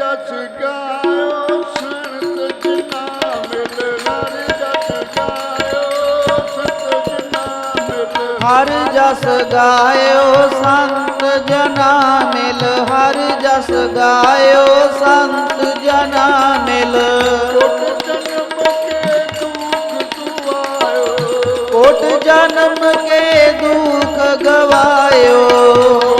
ਜਸ ਗਾਇਓ ਸੰਤ ਜਨਾ ਮਿਲ ਹਰ ਜਸ ਗਾਇਓ ਸੰਤ ਜਨਾ ਮਿਲ ਹਰ ਜਸ ਗਾਇਓ ਸੰਤ ਜਨਾ ਮਿਲ ਹਰ ਜਸ ਗਾਇਓ ਸੰਤ ਜਨਾ ਮਿਲ। ਕੋਟ ਜਨਮ ਕੇ ਦੁਖ ਕੋਟ ਜਨਮ ਕੇ ਦੁਖ ਦੁਆਇਓ ਗਵਾਇਓ।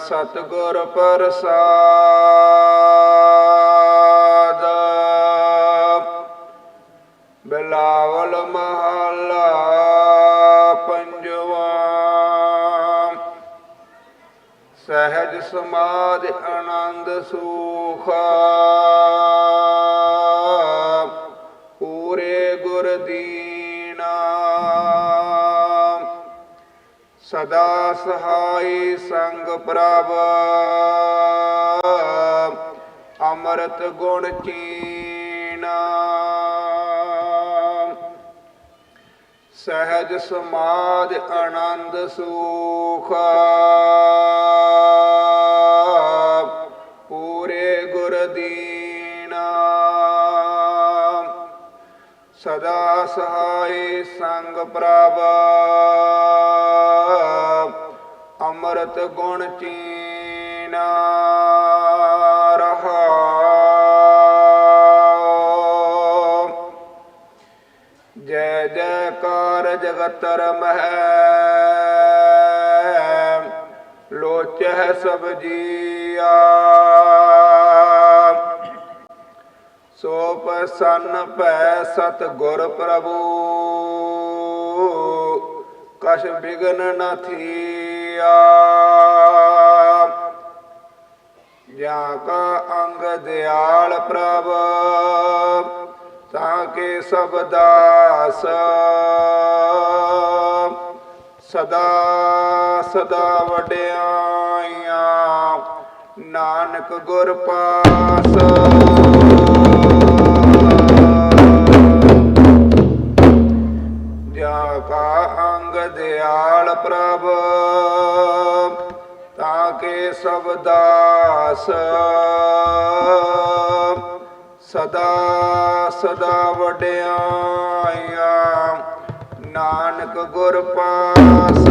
ਸਤਿਗੁਰ ਪ੍ਰਸਾਦ। ਬਿਲਾਵਲ ਮਹੱਲਾ ਪੰਜਵਾ। ਸਹਿਜ ਸਮਾਧ ਆਨੰਦ ਸੁਖ। ਸਦਾ ਸਹਾਈ ਸੰਗ ਪ੍ਰਭ, ਅੰਮ੍ਰਿਤ ਗੁਣ ਚੀਨ। ਸਹਿਜ ਸਮਾਧ ਆਨੰਦ ਸੁਖ, ਪੂਰੇ ਗੁਰ ਦੀਨਾ। ਸਦਾ ਸਹਾਈ ਸੰਗ ਪ੍ਰਭ ਅੰਮ੍ਰਿਤ ਗੁਣ ਚੀਨਾ ਰਹਾ। ਜੈ ਜੈਕਾਰ ਜਗਤਰ ਮਹਿ, ਲੋਚਹਿ ਸਭ ਜੀਆ। ਸੋ ਪ੍ਰਸੰਨ ਭੈ ਸਤ ਗੁਰ ਪ੍ਰਭੂ। ਕਛ ਬਿਗਨ ਨ ਥੀਆ। ਜਾਂ ਕਾ ਅੰਗ ਦਿਆਲ ਪ੍ਰਭ, ਤਾਂ ਕੇ ਸਭ ਦਾਸ। ਸਦਾ ਸਦਾ ਵਡਿਆਈਆਂ, ਨਾਨਕ ਗੁਰ ਪਾਸ। ਦਿਆਲ ਪ੍ਰਭ ਤਾਂ ਕੇ ਸਭ ਦਾਸ ਸਦਾ ਸਦਾ ਵਡਿਆਈਆਂ ਨਾਨਕ ਗੁਰ ਪਾਸ।